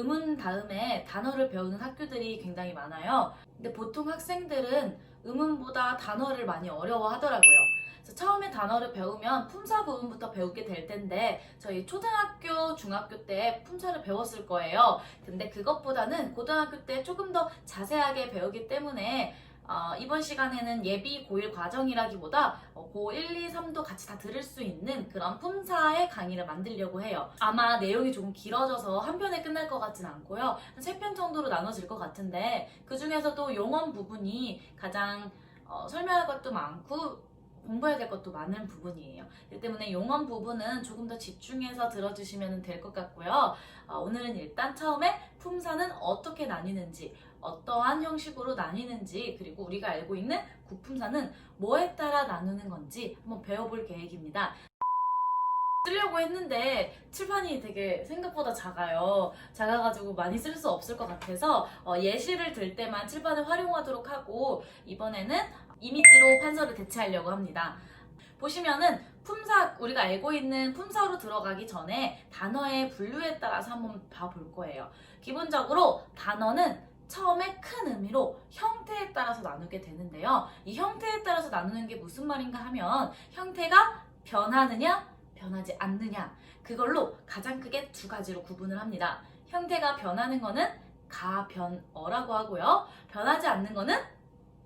음운 다음에 단어를 배우는 학교들이 굉장히 많아요. 근데 보통 학생들은 음운보다 단어를 많이 어려워하더라고요. 그래서 처음에 단어를 배우면 품사 부분부터 배우게 될 텐데 저희 초등학교, 중학교 때 품사를 배웠을 거예요. 근데 그것보다는 고등학교 때 조금 더 자세하게 배우기 때문에 어, 이번 시간에는 예비 고1 과정이라기보다 어, 고1, 2, 3도 같이 다 들을 수 있는 그런 품사의 강의를 만들려고 해요. 아마 내용이 조금 길어져서 한 편에 끝날 것 같진 않고요. 한 세 편 정도로 나눠질 것 같은데 그 중에서도 용언 부분이 가장 어, 설명할 것도 많고 공부해야 될 것도 많은 부분이에요. 때문에 용언 부분은 조금 더 집중해서 들어주시면 될 것 같고요. 어, 오늘은 일단 처음에 품사는 어떻게 나뉘는지, 어떠한 형식으로 나뉘는지, 그리고 우리가 알고 있는 구품사는 뭐에 따라 나누는 건지 한번 배워볼 계획입니다. 쓰려고 했는데 칠판이 되게 생각보다 작아요. 작아가지고 많이 쓸 수 없을 것 같아서 어, 예시를 들 때만 칠판을 활용하도록 하고 이번에는 이미지로 판서를 대체하려고 합니다. 보시면은 품사 우리가 알고 있는 품사로 들어가기 전에 단어의 분류에 따라서 한번 봐볼 거예요. 기본적으로 단어는 처음에 큰 의미로 형태에 따라서 나누게 되는데요. 이 형태에 따라서 나누는 게 무슨 말인가 하면 형태가 변하느냐 변하지 않느냐 그걸로 가장 크게 두 가지로 구분을 합니다. 형태가 변하는 거는 가변어라고 하고요. 변하지 않는 거는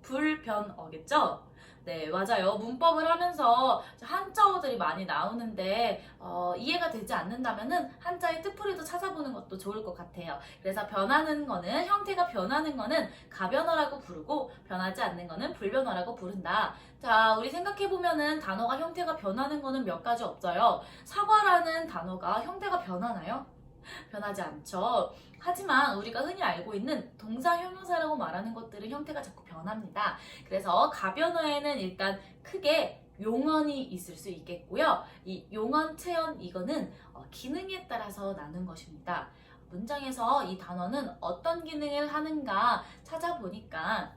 불변어겠죠? 네, 맞아요. 문법을 하면서 한자어들이 많이 나오는데 어, 이해가 되지 않는다면은 한자의 뜻풀이도 찾아보는 것도 좋을 것 같아요. 그래서 변하는 거는 형태가 변하는 거는 가변어라고 부르고 변하지 않는 거는 불변어라고 부른다. 자, 우리 생각해 보면은 단어가 형태가 변하는 거는 몇 가지 없어요. 사과라는 단어가 형태가 변하나요? 변하지 않죠. 하지만 우리가 흔히 알고 있는 동사 형용사라고 말하는 것들은 형태가 자꾸 변합니다. 그래서 가변어에는 일단 크게 용언이 있을 수 있겠고요. 이 용언, 체언 이거는 어, 기능에 따라서 나눈 것입니다. 문장에서 이 단어는 어떤 기능을 하는가 찾아보니까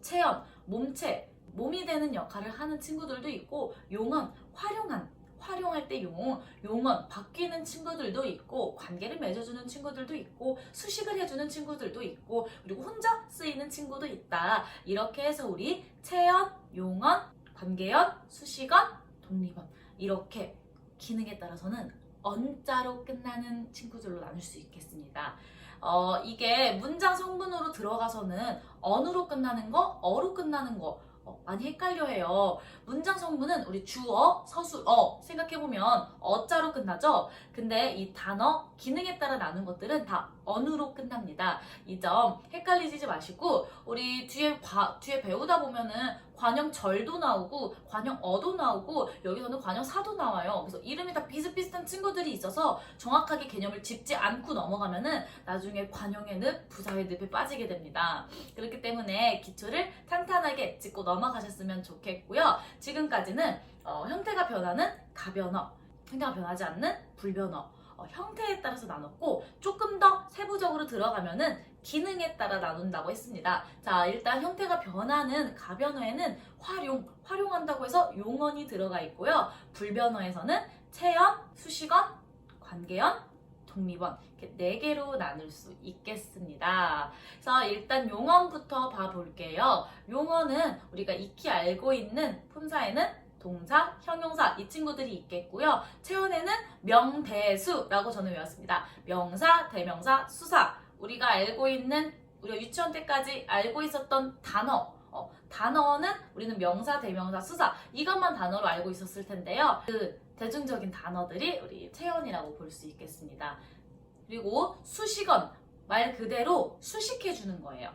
체언, 몸체, 몸이 되는 역할을 하는 친구들도 있고 용언, 활용한 활용할 때 용, 용언, 바뀌는 친구들도 있고, 관계를 맺어주는 친구들도 있고, 수식을 해주는 친구들도 있고, 그리고 혼자 쓰이는 친구도 있다. 이렇게 해서 우리 체언, 용언, 관계언, 수식언, 독립언. 이렇게 기능에 따라서는 언자로 끝나는 친구들로 나눌 수 있겠습니다. 어, 이게 문장 성분으로 들어가서는 언으로 끝나는 거, 어로 끝나는 거, 어, 많이 헷갈려 해요. 문장 성분은 우리 주어, 서술어 생각해보면 어자로 끝나죠? 근데 이 단어, 기능에 따라 나눈 것들은 다 언으로 끝납니다. 이 점 헷갈리지 마시고 우리 뒤에 과, 뒤에 배우다 보면은 관형 절도 나오고 관형 어도 나오고 여기서는 관형 사도 나와요. 그래서 이름이 다 비슷비슷한 친구들이 있어서 정확하게 개념을 짚지 않고 넘어가면은 나중에 관형의 늪, 부사의 늪에 빠지게 됩니다. 그렇기 때문에 기초를 탄탄하게 짚고 넘어가셨으면 좋겠고요. 지금까지는 어, 형태가 변하는 가변어, 형태가 변하지 않는 불변어, 어, 형태에 따라서 나눴고 조금 더 세부적으로 들어가면은 기능에 따라 나눈다고 했습니다. 자, 일단 형태가 변하는 가변어에는 활용, 활용한다고 해서 용언이 들어가 있고요. 불변어에서는 체언, 수식언, 관계언, 독립언 이렇게 네 개로 나눌 수 있겠습니다. 그래서 일단 용언부터 봐볼게요. 용언은 우리가 익히 알고 있는 품사에는 동사, 형용사 이 친구들이 있겠고요. 체온에는 명대수라고 저는 외웠습니다. 명사, 대명사, 수사 우리가 알고 있는 우리가 유치원 때까지 알고 있었던 단어 어, 단어는 우리는 명사, 대명사, 수사 이것만 단어로 알고 있었을 텐데요. 그 대중적인 단어들이 우리 체온이라고 볼 수 있겠습니다. 그리고 수식언 말 그대로 수식해 주는 거예요.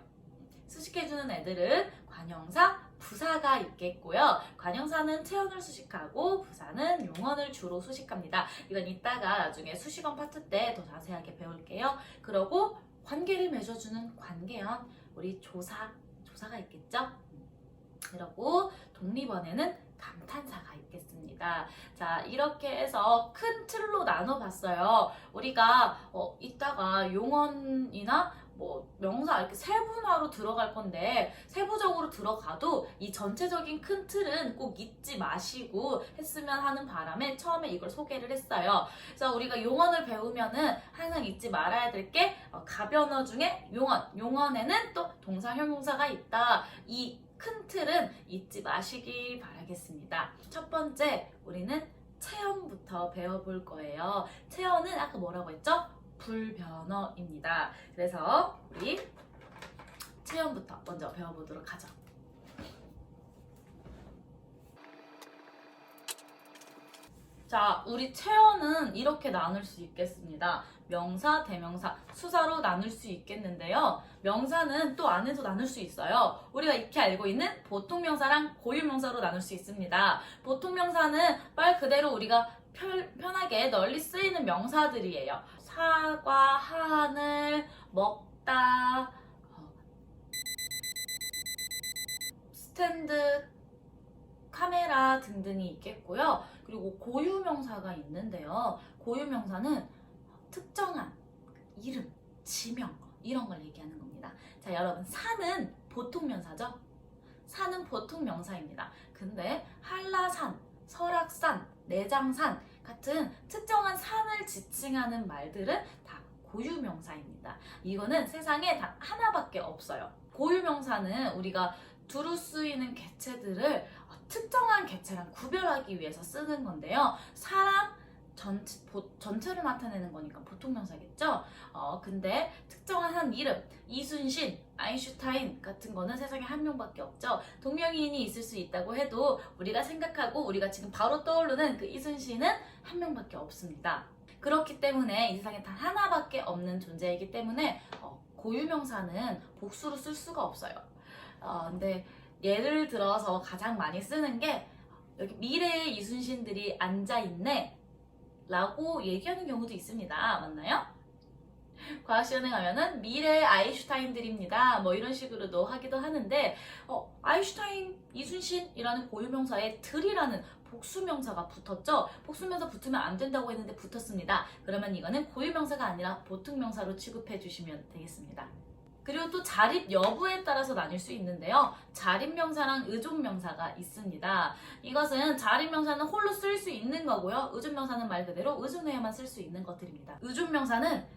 수식해 주는 애들은 관형사, 부사가 있겠고요. 관형사는 체온을 수식하고 부사는 용언을 주로 수식합니다. 이건 이따가 나중에 수식언 파트 때 더 자세하게 배울게요. 그러고 관계를 맺어주는 관계형 우리 조사, 조사가 있겠죠? 그리고 독립원에는 감탄사가 있겠습니다. 자, 이렇게 해서 큰 틀로 나눠봤어요. 우리가 어, 이따가 용언이나 뭐 명사 이렇게 세분화로 들어갈 건데 세부적으로 들어가도 이 전체적인 큰 틀은 꼭 잊지 마시고 했으면 하는 바람에 처음에 이걸 소개를 했어요. 그래서 우리가 용언을 배우면은 항상 잊지 말아야 될게 가변어 중에 용언, 용언에는 또 동사 형용사가 있다. 이 큰 틀은 잊지 마시길 바라겠습니다. 첫 번째 우리는 체험부터 배워볼 거예요. 체험은 아까 뭐라고 했죠? 불변어입니다. 그래서 우리 체험부터 먼저 배워보도록 하죠. 자, 우리 체험은 이렇게 나눌 수 있겠습니다. 명사, 대명사, 수사로 나눌 수 있겠는데요. 명사는 또 안에서 나눌 수 있어요. 우리가 익히 알고 있는 보통 명사랑 고유 명사로 나눌 수 있습니다. 보통 명사는 말 그대로 우리가 편, 편하게 널리 쓰이는 명사들이에요. 사과, 하늘, 먹다, 어, 스탠드, 카메라 등등이 있겠고요. 그리고 고유명사가 있는데요. 고유명사는 특정한 이름, 지명 이런 걸 얘기하는 겁니다. 자, 여러분 산은 보통 명사죠? 산은 보통 명사입니다. 근데 한라산, 설악산, 내장산 같은 특정한 산을 지칭하는 말들은 다 고유명사입니다. 이거는 세상에 단 하나밖에 없어요. 고유명사는 우리가 두루 쓰이는 개체들을 어, 특정한 개체랑 구별하기 위해서 쓰는 건데요. 사람 전체, 보- 전체를 나타내는 거니까 보통 명사겠죠? 어, 근데 특정한 한 이름, 이순신, 아인슈타인 같은 거는 세상에 한 명밖에 없죠. 동명이인이 있을 수 있다고 해도 우리가 생각하고 우리가 지금 바로 떠오르는 그 이순신은 한 명밖에 없습니다. 그렇기 때문에 이 세상에 단 하나밖에 없는 존재이기 때문에 어, 고유명사는 복수로 쓸 수가 없어요. 어, 근데 예를 들어서 가장 많이 쓰는 게 여기 미래의 이순신들이 앉아 있네 라고 얘기하는 경우도 있습니다. 맞나요? 과학시간에 가면은 미래의 아인슈타인들입니다. 뭐 이런 식으로도 하기도 하는데 어, 아인슈타인, 이순신이라는 고유명사에 들이라는 복수명사가 붙었죠. 복수명사 붙으면 안 된다고 했는데 붙었습니다. 그러면 이거는 고유명사가 아니라 보통명사로 취급해 주시면 되겠습니다. 그리고 또 자립 여부에 따라서 나뉠 수 있는데요. 자립 명사랑 의존 명사가 있습니다. 이것은 자립 명사는 홀로 쓸 수 있는 거고요. 의존 명사는 말 그대로 의존해야만 쓸 수 있는 것들입니다. 의존 명사는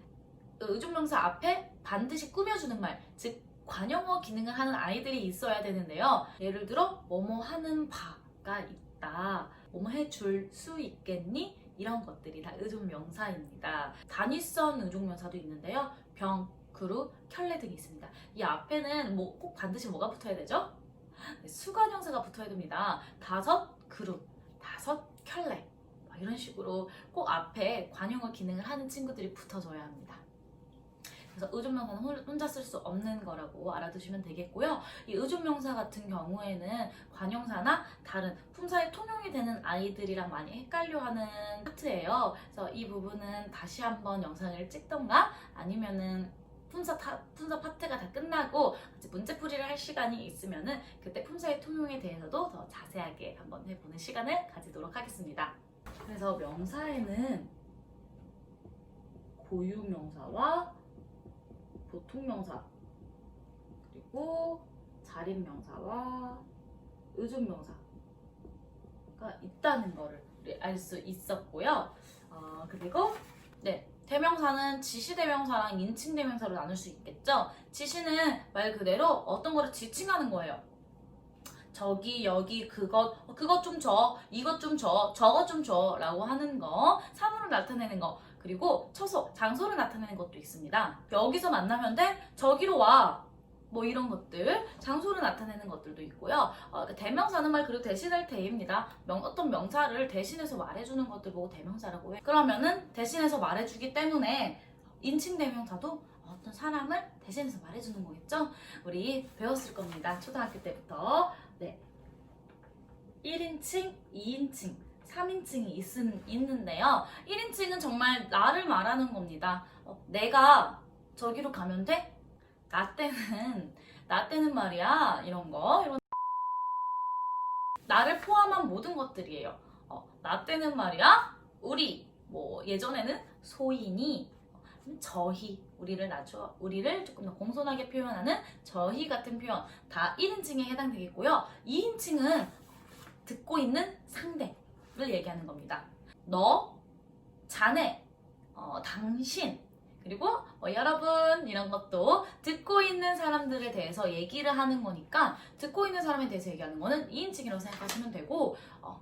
의존 명사 앞에 반드시 꾸며주는 말, 즉 관용어 기능을 하는 아이들이 있어야 되는데요. 예를 들어 뭐뭐 하는 바가 있다. 뭐뭐 해줄 수 있겠니? 이런 것들이 다 의존 명사입니다. 단위선 의존 명사도 있는데요. 병, 그루, 켤레 등이 있습니다. 이 앞에는 뭐 꼭 반드시 뭐가 붙어야 되죠? 네, 수관형사가 붙어야 됩니다. 다섯 그룹, 다섯 켤레 막 이런 식으로 꼭 앞에 관용어 기능을 하는 친구들이 붙어줘야 합니다. 그래서 의존명사는 홀- 혼자 쓸 수 없는 거라고 알아두시면 되겠고요. 이 의존명사 같은 경우에는 관용사나 다른 품사에 통용이 되는 아이들이랑 많이 헷갈려하는 파트예요. 그래서 이 부분은 다시 한번 영상을 찍던가 아니면은 품사, 타, 품사 파트가 다 끝나고 문제풀이를 할 시간이 있으면은 그때 품사의 통용에 대해서도 더 자세하게 한번 해보는 시간을 가지도록 하겠습니다. 그래서 명사에는 고유명사와 보통명사 그리고 자립명사와 의존명사가 있다는 거를 알 수 있었고요. 어, 그리고 네 대명사는 지시대명사랑 인칭대명사로 나눌 수 있겠죠. 지시는 말 그대로 어떤 거를 지칭하는 거예요. 저기 여기 그것 어, 그것 좀 줘, 이것 좀 줘, 저것 좀 줘 라고 하는 거 사물을 나타내는 거 그리고 처소 장소를 나타내는 것도 있습니다. 여기서 만나면 돼, 저기로 와. 뭐 이런 것들 장소를 나타내는 것들도 있고요. 어, 대명사는 말 그리고 대신할 때입니다. 명, 어떤 명사를 대신해서 말해주는 것들 보고 대명사라고 해. 그러면은 대신해서 말해주기 때문에 인칭 대명사도 어떤 사람을 대신해서 말해주는 거겠죠? 우리 배웠을 겁니다. 초등학교 때부터. 네. 1인칭, 2인칭, 3인칭이 있, 있는데요. 1인칭은 정말 나를 말하는 겁니다. 어, 내가 저기로 가면 돼? 나 때는, 나 때는 말이야. 이런 거. 이런 나를 포함한 모든 것들이에요. 어, 나 때는 말이야. 우리. 뭐, 예전에는 소인이, 저희 우리를 낮춰 우리를 조금 더 공손하게 표현하는 저희 같은 표현 다 1인칭에 해당되겠고요. 2인칭은 듣고 있는 상대를 얘기하는 겁니다. 너, 자네, 어, 당신 그리고 뭐 여러분 이런 것도 듣고 있는 사람들에 대해서 얘기를 하는 거니까 듣고 있는 사람에 대해서 얘기하는 거는 2인칭이라고 생각하시면 되고 어,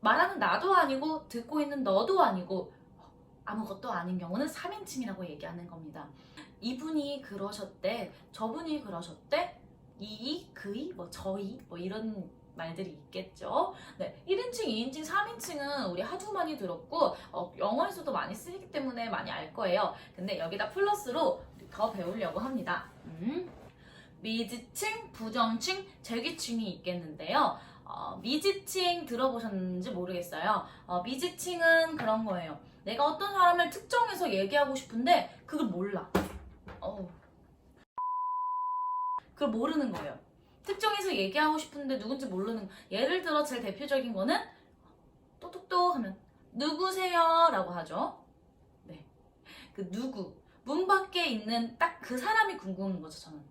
말하는 나도 아니고 듣고 있는 너도 아니고 어, 아무것도 아닌 경우는 3인칭이라고 얘기하는 겁니다. 이분이 그러셨대, 저분이 그러셨대, 이, 그이, 뭐 저희 뭐 이런 말들이 있겠죠. 네, 1인칭, 2인칭, 3인칭은 우리 하도 많이 들었고 어, 쓰이기 때문에 많이 알 거예요. 근데 여기다 플러스로 더 배우려고 합니다. 음. 미지칭, 부정칭, 재기칭이 있겠는데요. 어, 미지칭 들어보셨는지 모르겠어요. 어, 미지칭은 그런 거예요. 내가 어떤 사람을 특정해서 얘기하고 싶은데 그걸 몰라. 어. 그걸 모르는 거예요. 특정해서 얘기하고 싶은데 누군지 모르는 예를 들어 제일 대표적인 거는 똑똑똑 하면 누구세요? 라고 하죠. 네. 그 누구 문 밖에 있는 딱 그 사람이 궁금한 거죠, 저는.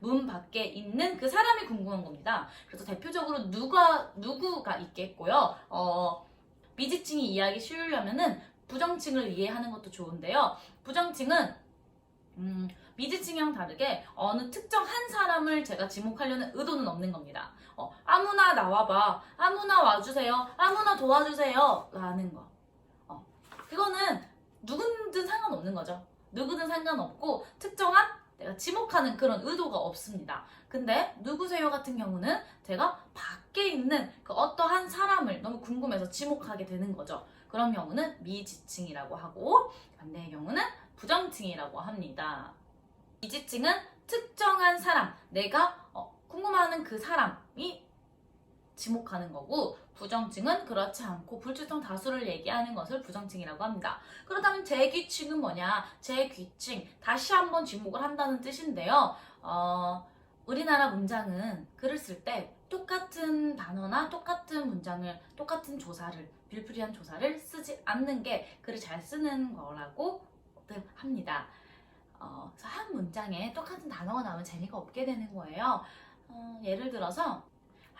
문 밖에 있는 그 사람이 궁금한 겁니다. 그래서 대표적으로 누가 누구가 있겠고요. 어, 미지칭이 이해하기 쉬우려면은 부정칭을 이해하는 것도 좋은데요. 부정칭은 음, 미지칭이랑 다르게 어느 특정 한 사람을 제가 지목하려는 의도는 없는 겁니다. 어, 아무나 나와봐, 아무나 와주세요, 아무나 도와주세요 라는 거. 어, 그거는 누구든 상관없는 거죠. 누구든 상관없고 특정한 내가 지목하는 그런 의도가 없습니다. 근데 누구세요 같은 경우는 제가 밖에 있는 그 어떠한 사람을 너무 궁금해서 지목하게 되는 거죠. 그런 경우는 미지칭이라고 하고 반대의 경우는 부정칭이라고 합니다. 미지칭은 특정한 사람, 내가 어, 궁금해하는 그 사람이 지목하는 거고 부정칭은 그렇지 않고 불특정 다수를 얘기하는 것을 부정칭이라고 합니다. 그렇다면 재귀칭은 뭐냐? 재귀칭 다시 한번 지목을 한다는 뜻인데요. 어, 우리나라 문장은 글을 쓸 때 똑같은 단어나 똑같은 문장을 똑같은 조사를 빌프리한 조사를 쓰지 않는 게 글을 잘 쓰는 거라고 합니다. 어, 한 문장에 똑같은 단어가 나오면 재미가 없게 되는 거예요. 어, 예를 들어서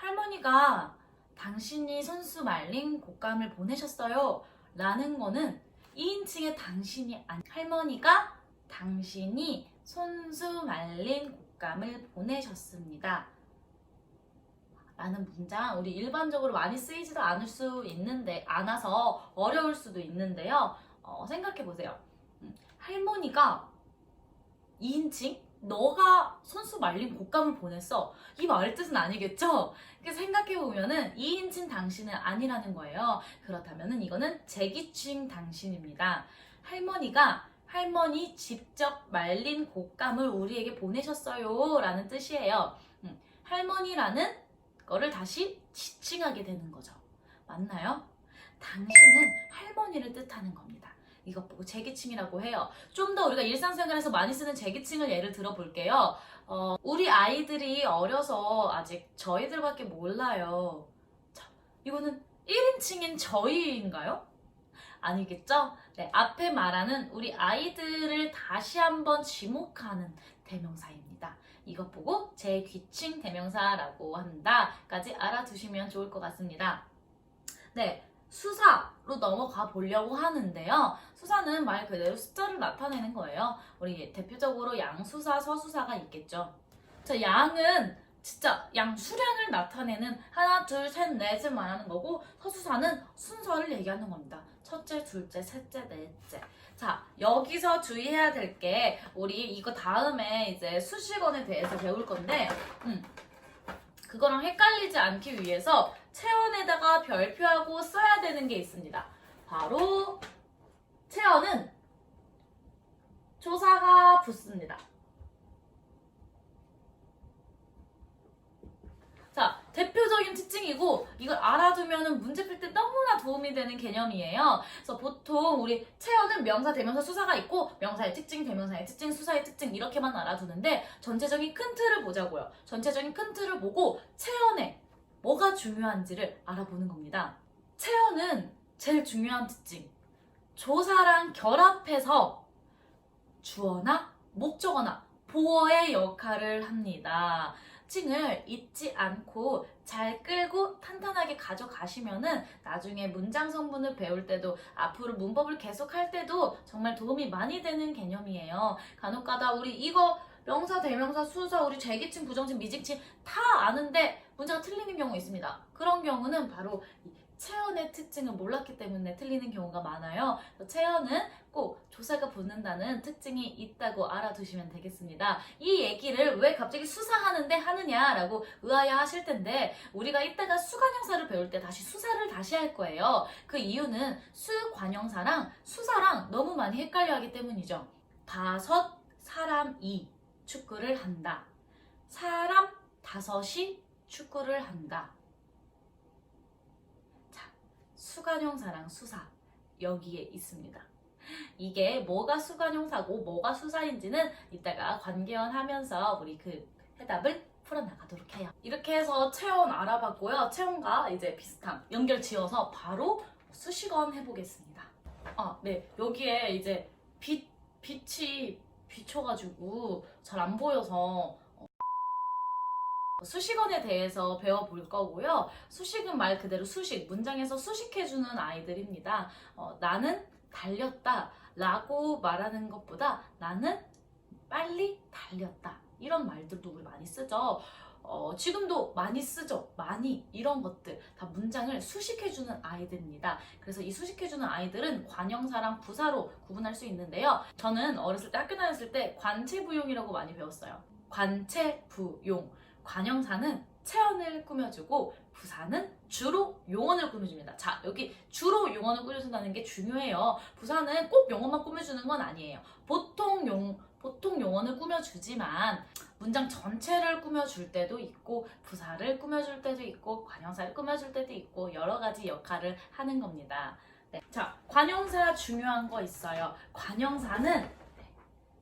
할머니가 당신이 손수 말린 곶감을 보내셨어요. 라는 거는 2인칭의 당신이 아니 할머니가 당신이 손수 말린 곶감을 보내셨습니다. 라는 문장 우리 일반적으로 많이 쓰이지도 않을 수 있는데 않아서 어려울 수도 있는데요. 어, 생각해 보세요. 음, 할머니가 2인칭 너가 손수 말린 곶감을 보냈어. 이 말의 뜻은 아니겠죠? 이렇게 생각해 보면은 2인칭 당신은 아니라는 거예요. 그렇다면은 이거는 재기칭 당신입니다. 할머니가 할머니 직접 말린 곶감을 우리에게 보내셨어요. 라는 뜻이에요. 음, 할머니라는 거를 다시 지칭하게 되는 거죠. 맞나요? 당신은 할머니를 뜻하는 겁니다. 이것 보고 재기칭이라고 해요. 좀 더 우리가 일상생활에서 많이 쓰는 재기칭을 예를 들어볼게요. 어, 우리 아이들이 어려서 아직 저희들밖에 몰라요. 자, 이거는 1인칭인 저희인가요? 아니겠죠? 네, 앞에 말하는 우리 아이들을 다시 한번 지목하는 대명사입니다. 이것 보고 재귀칭 대명사라고 한다까지 알아두시면 좋을 것 같습니다. 네, 수사로 넘어가 보려고 하는데요. 수사는 말 그대로 숫자를 나타내는 거예요. 우리 대표적으로 양수사, 서수사가 있겠죠. 자, 양은 진짜 양 수량을 나타내는 하나, 둘, 셋, 넷을 말하는 거고 서수사는 순서를 얘기하는 겁니다. 첫째, 둘째, 셋째, 넷째. 자, 여기서 주의해야 될 게 우리 이거 다음에 이제 수식어에 대해서 배울 건데 음, 그거랑 헷갈리지 않기 위해서 체언에다가 별표하고 써야 되는 게 있습니다. 바로 체언은 조사가 붙습니다. 자, 대표적인 특징이고 이걸 알아두면 문제 풀 때 너무나 도움이 되는 개념이에요. 그래서 보통 우리 체언은 명사, 대명사, 수사가 있고 명사의 특징, 대명사의 특징, 수사의 특징 이렇게만 알아두는데 전체적인 큰 틀을 보자고요. 전체적인 큰 틀을 보고 체언에 뭐가 중요한지를 알아보는 겁니다. 체언은 제일 중요한 특징. 조사랑 결합해서 주어나 목적어나 보어의 역할을 합니다. 특징을 잊지 않고 잘 끌고 탄탄하게 가져가시면은 나중에 문장 성분을 배울 때도 앞으로 문법을 계속 할 때도 정말 도움이 많이 되는 개념이에요. 간혹 가다 우리 이거 명사, 대명사, 수사, 우리 제기칭, 부정칭, 미직칭 다 아는데 문제가 틀리는 경우 있습니다. 그런 경우는 바로 이 체언의 특징을 몰랐기 때문에 틀리는 경우가 많아요. 체언은 꼭 조사가 붙는다는 특징이 있다고 알아두시면 되겠습니다. 이 얘기를 왜 갑자기 수사하는데 하느냐라고 의아해 하실 텐데 우리가 이따가 수관형사를 배울 때 다시 수사를 다시 할 거예요. 그 이유는 수관형사랑 수사랑 너무 많이 헷갈려 하기 때문이죠. 다섯 사람이 축구를 한다. 사람 다섯이 축구를 한다. 자, 수관형사랑 수사 여기에 있습니다. 이게 뭐가 수관형사고 뭐가 수사인지는 이따가 관계원 하면서 우리 그 해답을 풀어나가도록 해요. 이렇게 해서 체온 알아봤고요. 체온과 이제 비슷한 연결 지어서 바로 수식원 해보겠습니다. 아, 네. 여기에 이제 빛, 빛이 비춰가지고 잘 안 보여서 어, 수식원에 대해서 배워볼 거고요. 수식은 말 그대로 수식, 문장에서 수식해주는 아이들입니다. 어, 나는 달렸다 라고 말하는 것보다 나는 빨리 달렸다 이런 말들도 우리 많이 쓰죠. 어, 지금도 많이 쓰죠. 많이 이런 것들 다 문장을 수식해주는 아이들입니다. 그래서 이 수식해주는 아이들은 관형사랑 부사로 구분할 수 있는데요. 저는 어렸을 때 학교 다녔을 때 관체부용이라고 많이 배웠어요. 관체부용. 관형사는 체언을 꾸며주고 부사는 주로 용언을 꾸며줍니다. 자, 여기 주로 용언을 꾸며준다는 게 중요해요. 부사는 꼭 용언만 꾸며주는 건 아니에요. 보통 용, 보통 용언을 꾸며주지만 문장 전체를 꾸며줄 때도 있고 부사를 꾸며줄 때도 있고 관형사를 꾸며줄 때도 있고 여러 가지 역할을 하는 겁니다. 네. 자, 관형사 중요한 거 있어요. 관형사는 네,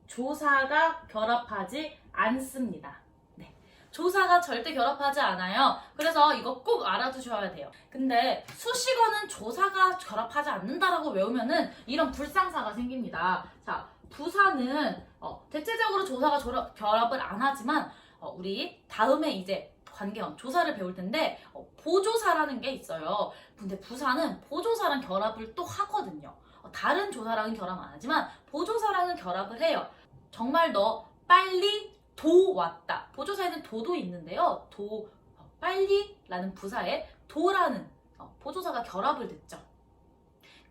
조사가 결합하지 않습니다. 네. 조사가 절대 결합하지 않아요. 그래서 이거 꼭 알아두셔야 돼요. 근데 수식어는 조사가 결합하지 않는다라고 외우면은 이런 불상사가 생깁니다. 자, 부사는 어, 대체적으로 조사가 결합, 결합을 안 하지만 어, 우리 다음에 이제 관계원 조사를 배울 텐데 어, 보조사라는 게 있어요. 근데 부사는 보조사랑 결합을 또 하거든요. 어, 다른 조사랑은 결합 안 하지만 보조사랑은 결합을 해요. 정말 너 빨리 도 왔다. 보조사에는 도도 있는데요. 도 어, 빨리라는 부사에 도라는 어, 보조사가 결합을 됐죠.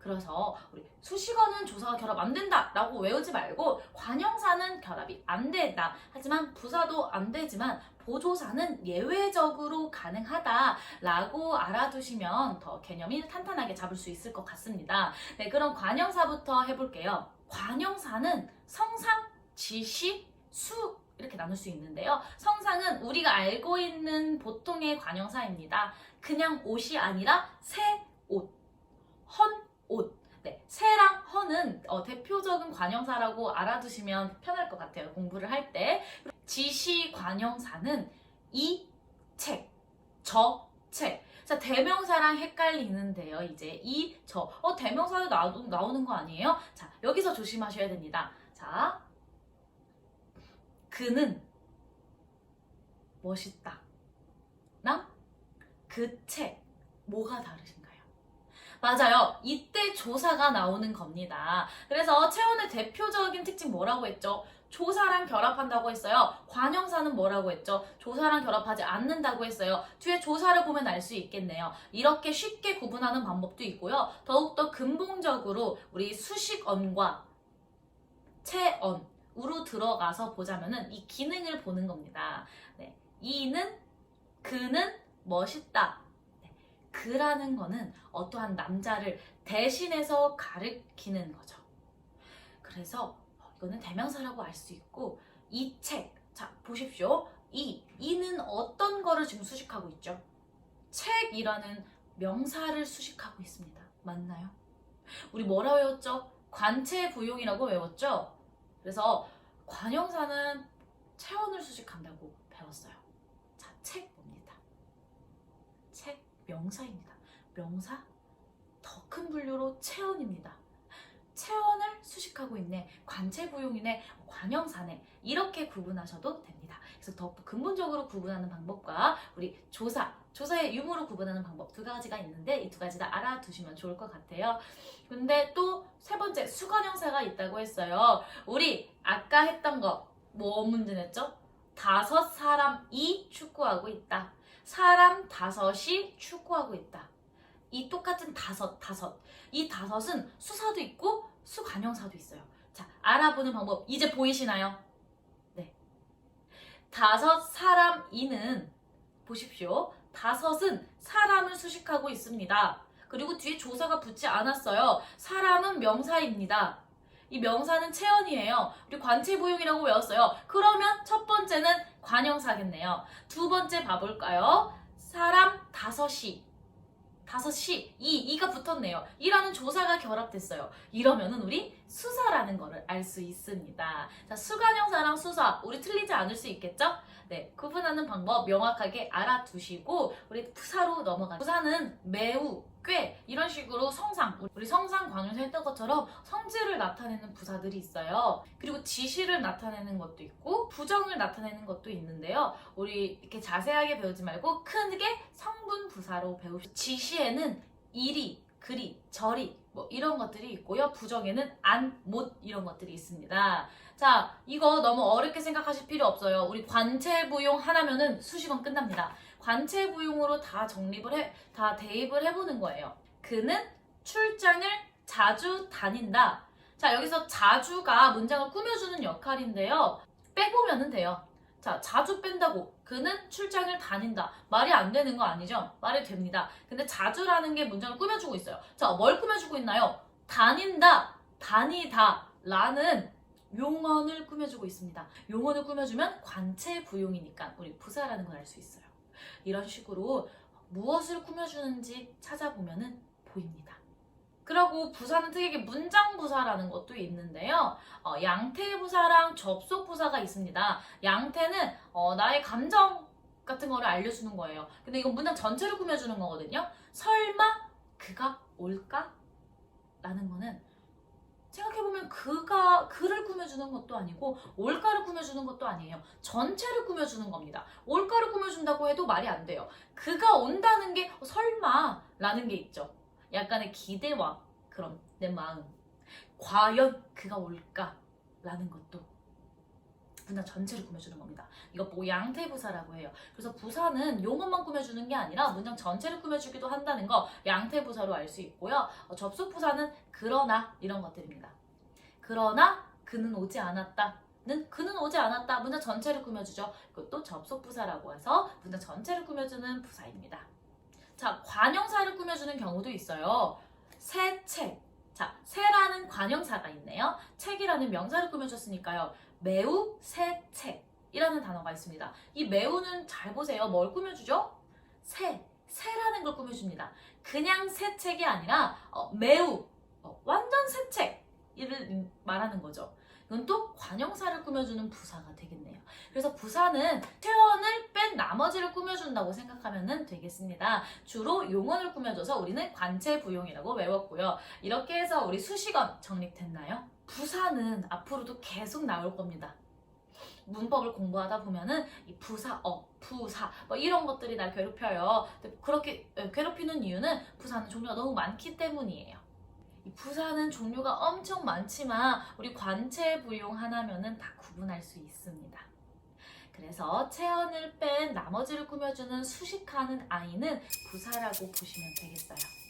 그래서 우리 수식어는 조사가 결합 안 된다 라고 외우지 말고 관형사는 결합이 안 된다. 하지만 부사도 안 되지만 보조사는 예외적으로 가능하다 라고 알아두시면 더 개념이 탄탄하게 잡을 수 있을 것 같습니다. 네, 그럼 관형사부터 해볼게요. 관형사는 성상, 지시, 수 이렇게 나눌 수 있는데요. 성상은 우리가 알고 있는 보통의 관형사입니다. 그냥 옷이 아니라 새 옷, 헌 옷. 네, 새랑 헌은 어, 대표적인 관형사라고 알아두시면 편할 것 같아요. 공부를 할 때. 지시 관형사는 이 책, 저 책. 자, 대명사랑 헷갈리는데요. 이제 이, 저. 어, 대명사도 나오, 나오는 거 아니에요? 자, 여기서 조심하셔야 됩니다. 자, 그는 멋있다. 나? 그 책. 뭐가 다르신가요? 맞아요. 이때 조사가 나오는 겁니다. 그래서 체온의 대표적인 특징 뭐라고 했죠? 조사랑 결합한다고 했어요. 관형사는 뭐라고 했죠? 조사랑 결합하지 않는다고 했어요. 뒤에 조사를 보면 알 수 있겠네요. 이렇게 쉽게 구분하는 방법도 있고요. 더욱더 근본적으로 우리 수식언과 체언으로 들어가서 보자면은 이 기능을 보는 겁니다. 네. 이는 그는 멋있다. 네. 그라는 거는 어떠한 남자를 대신해서 가리키는 거죠. 그래서 어, 이거는 대명사라고 알 수 있고 이 책, 자 보십시오. 이 이는 어떤 거를 지금 수식하고 있죠? 책이라는 명사를 수식하고 있습니다. 맞나요? 우리 뭐라 외웠죠? 관체 부용이라고 외웠죠? 그래서 관형사는 체온을 수식한다고 배웠어요. 자. 책 명사입니다. 명사 더 큰 분류로 체온입니다. 체언을 수식하고 있네, 관체부용이네, 관형사네 이렇게 구분하셔도 됩니다. 그래서 더 근본적으로 구분하는 방법과 우리 조사, 조사의 유무로 구분하는 방법 두 가지가 있는데 이 두 가지 다 알아두시면 좋을 것 같아요. 근데 또 세 번째 수관형사가 있다고 했어요. 우리 아까 했던 거 뭐 문제 냈죠? 다섯 사람 이 축구하고 있다. 사람 다섯이 축구하고 있다. 이 똑같은 다섯, 다섯. 이 다섯은 수사도 있고 수관형사도 있어요. 자, 알아보는 방법 이제 보이시나요? 네. 다섯 사람이는 보십시오. 다섯은 사람을 수식하고 있습니다. 그리고 뒤에 조사가 붙지 않았어요. 사람은 명사입니다. 이 명사는 체언이에요. 우리 관체부용이라고 외웠어요. 그러면 첫 번째는 관형사겠네요. 두 번째 봐볼까요? 사람 다섯이 다섯이 이 이가 붙었네요. 이라는 조사가 결합됐어요. 이러면은 우리 수사라는 거를 알 수 있습니다. 자, 수관형사랑 수사 우리 틀리지 않을 수 있겠죠? 네, 구분하는 방법 명확하게 알아두시고 우리 부사로 넘어가. 부사는 매우, 꽤 이런 식으로 성상, 우리 성상 광유사 했던 것처럼 성질을 나타내는 부사들이 있어요. 그리고 지시를 나타내는 것도 있고 부정을 나타내는 것도 있는데요. 우리 이렇게 자세하게 배우지 말고 크게 성분 부사로 배우시. 지시에는 이리, 그리, 저리 뭐 이런 것들이 있고요. 부정에는 안, 못 이런 것들이 있습니다. 자, 이거 너무 어렵게 생각하실 필요 없어요. 우리 관체부용 하나면은 수식은 끝납니다. 관체부용으로 다 정립을 해, 다 대입을 해보는 거예요. 그는 출장을 자주 다닌다. 자, 여기서 자주가 문장을 꾸며주는 역할인데요. 빼보면은 돼요. 자, 자주 뺀다고. 그는 출장을 다닌다. 말이 안 되는 거 아니죠? 말이 됩니다. 근데 자주라는 게 문장을 꾸며주고 있어요. 자, 뭘 꾸며주고 있나요? 다닌다, 다니다 라는 용언을 꾸며주고 있습니다. 용언을 꾸며주면 관체 부용이니까 우리 부사라는 걸 알 수 있어요. 이런 식으로 무엇을 꾸며주는지 찾아보면은 보입니다. 그리고 부사는 특이하게 문장 부사라는 것도 있는데요. 어, 양태 부사랑 접속 부사가 있습니다. 양태는 어, 나의 감정 같은 거를 알려주는 거예요. 근데 이건 문장 전체를 꾸며주는 거거든요. 설마 그가 올까? 라는 거는 생각해보면 그가 그를 꾸며주는 것도 아니고 올가를 꾸며주는 것도 아니에요. 전체를 꾸며주는 겁니다. 올가를 꾸며준다고 해도 말이 안 돼요. 그가 온다는 게 어, 설마 라는 게 있죠. 약간의 기대와 그런 내 마음. 과연 그가 올까? 라는 것도 문장 전체를 꾸며주는 겁니다. 이거 보고 양태 부사라고 해요. 그래서 부사는 용어만 꾸며주는 게 아니라 문장 전체를 꾸며주기도 한다는 거 양태 부사로 알 수 있고요. 어, 접속 부사는 그러나 이런 것들입니다. 그러나 그는 오지 않았다. 는 그는 오지 않았다. 문장 전체를 꾸며주죠. 이것도 접속 부사라고 해서 문장 전체를 꾸며주는 부사입니다. 자, 관형사를 꾸며주는 경우도 있어요. 새 책. 자, 새라는 관형사가 있네요. 책이라는 명사를 꾸며줬으니까요. 매우 새 책이라는 단어가 있습니다. 이 매우는 잘 보세요. 뭘 꾸며주죠? 새, 새라는 걸 꾸며줍니다. 그냥 새 책이 아니라 어, 매우, 어, 완전 새 책을 말하는 거죠. 이건 또 관형사를 꾸며주는 부사가 되겠네요. 그래서 부사는 태원을 뺀 나머지를 꾸며준다고 생각하면 되겠습니다. 주로 용언을 꾸며줘서 우리는 관체부용이라고 외웠고요. 이렇게 해서 우리 수식어 정립됐나요? 부사는 앞으로도 계속 나올 겁니다. 문법을 공부하다 보면은 이 부사, 어, 부사 뭐 이런 것들이 날 괴롭혀요. 그렇게 에, 괴롭히는 이유는 부사는 종류가 너무 많기 때문이에요. 이 부사는 종류가 엄청 많지만 우리 관체 부용 하나면은 다 구분할 수 있습니다. 그래서 체언을 뺀 나머지를 꾸며주는 수식하는 아이는 부사라고 보시면 되겠어요.